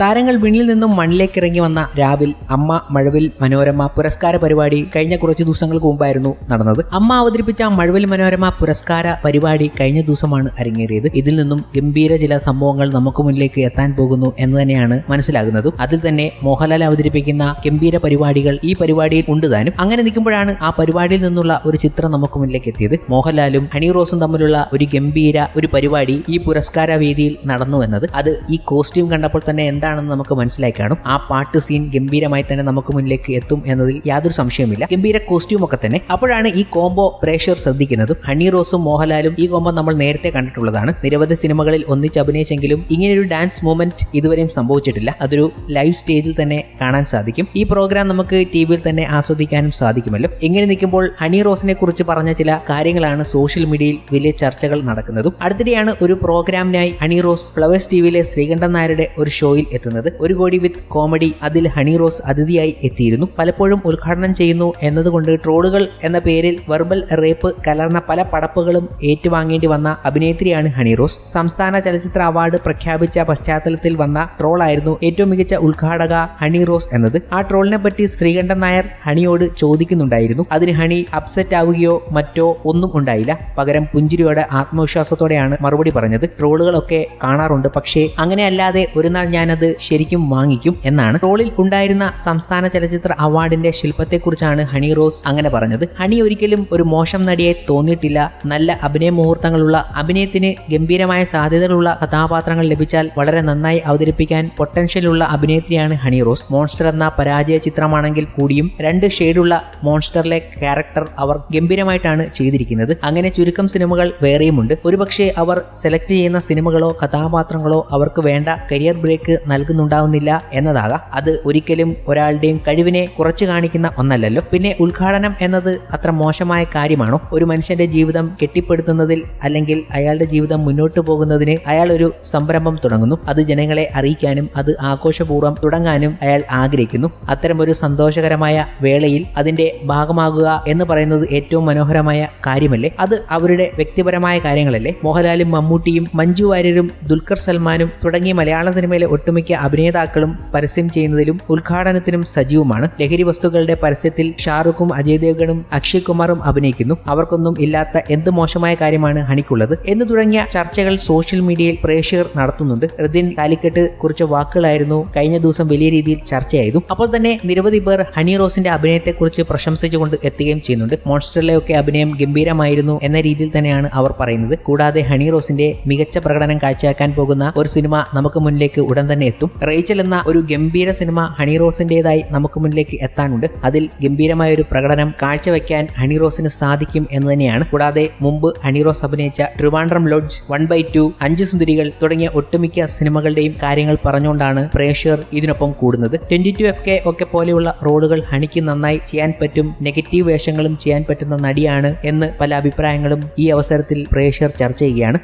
താരങ്ങൾ വിണിൽ നിന്നും മണ്ണിലേക്ക് ഇറങ്ങി വന്ന രാവിൽ അമ്മ മഴവിൽ മനോരമ പുരസ്കാര പരിപാടി കഴിഞ്ഞ കുറച്ച് ദിവസങ്ങൾക്ക് മുമ്പായിരുന്നു നടന്നത്. അമ്മ അവതരിപ്പിച്ച മഴവിൽ മനോരമ പുരസ്കാര പരിപാടി കഴിഞ്ഞ ദിവസമാണ് അരങ്ങേറിയത്. ഇതിൽ നിന്നും ഗംഭീര ചില സംഭവങ്ങൾ നമുക്ക് മുന്നിലേക്ക് എത്താൻ പോകുന്നു എന്ന് തന്നെയാണ് മനസ്സിലാകുന്നതും. അതിൽ തന്നെ മോഹൻലാൽ അവതരിപ്പിക്കുന്ന ഗംഭീര പരിപാടികൾ ഈ പരിപാടിയിൽ ഉണ്ട് താനും. അങ്ങനെ നിൽക്കുമ്പോഴാണ് ആ പരിപാടിയിൽ നിന്നുള്ള ഒരു ചിത്രം നമുക്ക് മുന്നിലേക്ക് എത്തിയത്. മോഹൻലാലും ഹണി റോസും തമ്മിലുള്ള ഒരു ഗംഭീര ഒരു പരിപാടി ഈ പുരസ്കാര വേദിയിൽ നടന്നു എന്നത്. അത് ഈ കോസ്റ്റ്യൂം കണ്ടപ്പോൾ തന്നെ എന്താണെന്ന് നമുക്ക് മനസ്സിലായി കാണും. ആ പാട്ട് സീൻ ഗംഭീരമായി തന്നെ നമുക്ക് മുന്നിലേക്ക് എത്തും എന്നതിൽ യാതൊരു സംശയമില്ല ഗംഭീര കോസ്റ്റ്യൂം ഒക്കെ തന്നെ. അപ്പോഴാണ് ഈ കോംബോ പ്രേക്ഷകർ ശ്രദ്ധിക്കുന്നതും. ഹണി റോസും മോഹൻലാലും ഈ കോംബോ നമ്മൾ നേരത്തെ കണ്ടിട്ടുള്ളതാണ്. നിരവധി സിനിമകളിൽ ഒന്നിച്ച് അഭിനയിച്ചെങ്കിലും ഇങ്ങനെയൊരു ഡാൻസ് മൂവ്മെന്റ് ഇതുവരെയും സംഭവിച്ചിട്ടില്ല. അതൊരു ലൈവ് സ്റ്റേജിൽ തന്നെ കാണാൻ സാധിക്കും. ഈ പ്രോഗ്രാം നമുക്ക് ടി വിയിൽ തന്നെ ആസ്വദിക്കാനും സാധിക്കുമല്ലോ. ഇങ്ങനെ നിൽക്കുമ്പോൾ ഹണി റോസിനെ കുറിച്ച് പറഞ്ഞ ചില കാര്യങ്ങളാണ് സോഷ്യൽ മീഡിയയിൽ വലിയ ചർച്ചകൾ നടക്കുന്നതും. അടുത്തിടെയാണ് ഒരു പ്രോഗ്രാമിനായി ഹണി റോസ് ഫ്ലവേഴ്സ് ടി വിയിലെ ശ്രീകണ്ഠൻ നായരുടെ ഒരു ഷോയിൽ എത്തുന്നത്. ഒരു കോടി വിത്ത് കോമഡി അതിൽ ഹണി റോസ് അതിഥിയായി എത്തിയിരുന്നു. പലപ്പോഴും ഉദ്ഘാടനം ചെയ്യുന്നു എന്നതുകൊണ്ട് ട്രോളുകൾ എന്ന പേരിൽ വെർബൽ റേപ്പ് കലർന്ന പല പടപ്പുകളും ഏറ്റുവാങ്ങേണ്ടി വന്ന അഭിനേത്രിയാണ് ഹണി റോസ്. സംസ്ഥാന ചലച്ചിത്ര അവാർഡ് പ്രഖ്യാപിച്ച പശ്ചാത്തലത്തിൽ വന്ന ട്രോളായിരുന്നു ഏറ്റവും മികച്ച ഉദ്ഘാടക ഹണി റോസ് എന്നത്. ആ ട്രോളിനെ പറ്റി ശ്രീകണ്ഠൻ നായർ ഹണിയോട് ചോദിക്കുന്നുണ്ടായിരുന്നു. അതിന് ഹണി അപ്സെറ്റ് ആവുകയോ മറ്റോ ഒന്നും ഉണ്ടായില്ല. പകരം പുഞ്ചിരിയോടെ ആത്മവിശ്വാസത്തോടെയാണ് മറുപടി പറഞ്ഞത്. ട്രോളുകളൊക്കെ കാണാറുണ്ട്. പക്ഷേ അങ്ങനെയല്ലാതെ ഒരു നാൾ ഞാനത് ശരിക്കും വാങ്ങിക്കും എന്നാണ് റോളിൽ ഉണ്ടായിരുന്ന സംസ്ഥാന ചലച്ചിത്ര അവാർഡിന്റെ ശില്പത്തെക്കുറിച്ചാണ് ഹണി റോസ് അങ്ങനെ പറഞ്ഞത്. ഹണി ഒരിക്കലും ഒരു മോശം നടിയെ തോന്നിയിട്ടില്ല. നല്ല അഭിനയ മുഹൂർത്തങ്ങളുള്ള അഭിനയത്തിന് ഗംഭീരമായ സാധ്യതകളുള്ള കഥാപാത്രങ്ങൾ ലഭിച്ചാൽ വളരെ നന്നായി അവതരിപ്പിക്കാൻ പൊട്ടൻഷ്യൽ ഉള്ള അഭിനേത്രിയാണ് ഹണി റോസ്. മോൺസ്റ്റർ എന്ന പരാജയ ചിത്രമാണെങ്കിൽ കൂടിയും രണ്ട് ഷെയ്ഡുള്ള മോൺസ്റ്ററിലെ ക്യാരക്ടർ അവർ ഗംഭീരമായിട്ടാണ് ചെയ്തിരിക്കുന്നത്. അങ്ങനെ ചുരുക്കം സിനിമകൾ വേറെയുമുണ്ട്. ഒരുപക്ഷെ അവർ സെലക്ട് ചെയ്യുന്ന സിനിമകളോ കഥാപാത്രങ്ങളോ അവർക്ക് വേണ്ട കരിയർ ബ്രേക്ക് നൽകുന്നുണ്ടാവുന്നില്ല എന്നതാകാം. അത് ഒരിക്കലും ഒരാളുടെയും കഴിവിനെ കുറച്ചു കാണിക്കുന്ന ഒന്നല്ലല്ലോ. പിന്നെ ഉദ്ഘാടനം എന്നത് അത്ര മോശമായ കാര്യമാണോ? ഒരു മനുഷ്യന്റെ ജീവിതം കെട്ടിപ്പടുത്തുന്നതിൽ അല്ലെങ്കിൽ അയാളുടെ ജീവിതം മുന്നോട്ട് പോകുന്നതിന് അയാൾ ഒരു സംരംഭം തുടങ്ങുന്നു. അത് ജനങ്ങളെ അറിയിക്കാനും അത് ആഘോഷപൂർവം തുടങ്ങാനും അയാൾ ആഗ്രഹിക്കുന്നു. അത്തരമൊരു സന്തോഷകരമായ വേളയിൽ അതിന്റെ ഭാഗമാകുക എന്ന് പറയുന്നത് ഏറ്റവും മനോഹരമായ കാര്യമല്ലേ? അത് അവരുടെ വ്യക്തിപരമായ കാര്യങ്ങളല്ലേ? മോഹൻലാലും മമ്മൂട്ടിയും മഞ്ജു വാര്യരും ദുൽഖർ സൽമാനും തുടങ്ങിയ മലയാള സിനിമയിലെ ഒട്ടുമിക്ക അഭിനേതാക്കളും പരസ്യം ചെയ്യുന്നതിലും ഉദ്ഘാടനത്തിനും സജീവമാണ്. ലഹരി വസ്തുക്കളുടെ പരസ്യത്തിൽ ഷാറുഖും അജയ് ദേവ്ഗണും അക്ഷയ് കുമാറും അഭിനയിക്കുന്നു. അവർക്കൊന്നും ഇല്ലാത്ത എന്ത് മോശമായ കാര്യമാണ് ഹണിക്കുള്ളത്? എന്ന് തുടങ്ങിയ ചർച്ചകൾ സോഷ്യൽ മീഡിയയിൽ പ്രേക്ഷകർ നടത്തുന്നുണ്ട്. ഋതിൻ കാലിക്കറ്റ് കുറിച്ച വാക്കുകളായിരുന്നു കഴിഞ്ഞ ദിവസം വലിയ രീതിയിൽ ചർച്ചയായതും. അപ്പോൾ തന്നെ നിരവധി പേർ ഹണി റോസിന്റെ അഭിനയത്തെക്കുറിച്ച് പ്രശംസിച്ചുകൊണ്ട് എത്തുകയും ചെയ്യുന്നുണ്ട്. മോൺസ്റ്ററിലെയൊക്കെ അഭിനയം ഗംഭീരമായിരുന്നു എന്ന രീതിയിൽ തന്നെയാണ് അവർ പറയുന്നത്. കൂടാതെ ഹണി റോസിന്റെ മികച്ച പ്രകടനം കാഴ്ചയാക്കാൻ പോകുന്ന ഒരു സിനിമ നമുക്ക് മുന്നിലേക്ക് ഉടൻ തന്നെ എത്തും. റേച്ചൽ എന്ന ഒരു ഗംഭീര സിനിമ ഹണി റോസിന്റേതായി നമുക്ക് മുന്നിലേക്ക് എത്താനുണ്ട്. അതിൽ ഗംഭീരമായ ഒരു പ്രകടനം കാഴ്ചവെക്കാൻ ഹണി റോസിന് സാധിക്കും എന്ന് തന്നെയാണ്. കൂടാതെ മുമ്പ് ഹണി റോസ് അഭിനയിച്ച Trivandrum lodge one by two Anchu Sundarikal തുടങ്ങിയ ഒട്ടുമിക്ക സിനിമകളുടെയും കാര്യങ്ങൾ പറഞ്ഞുകൊണ്ടാണ് പ്രേക്ഷകർ ഇതിനൊപ്പം കൂടുന്നത്. ട്വന്റി ടു എഫ് കെ ഒക്കെ പോലെയുള്ള റോളുകൾ ഹണിക്ക് നന്നായി ചെയ്യാൻ പറ്റും നെഗറ്റീവ് വേഷങ്ങളും ചെയ്യാൻ പറ്റുന്ന നടിയാണ് എന്ന് പല അഭിപ്രായങ്ങളും ഈ അവസരത്തിൽ പ്രേക്ഷകർ ചർച്ച ചെയ്യുകയാണ്.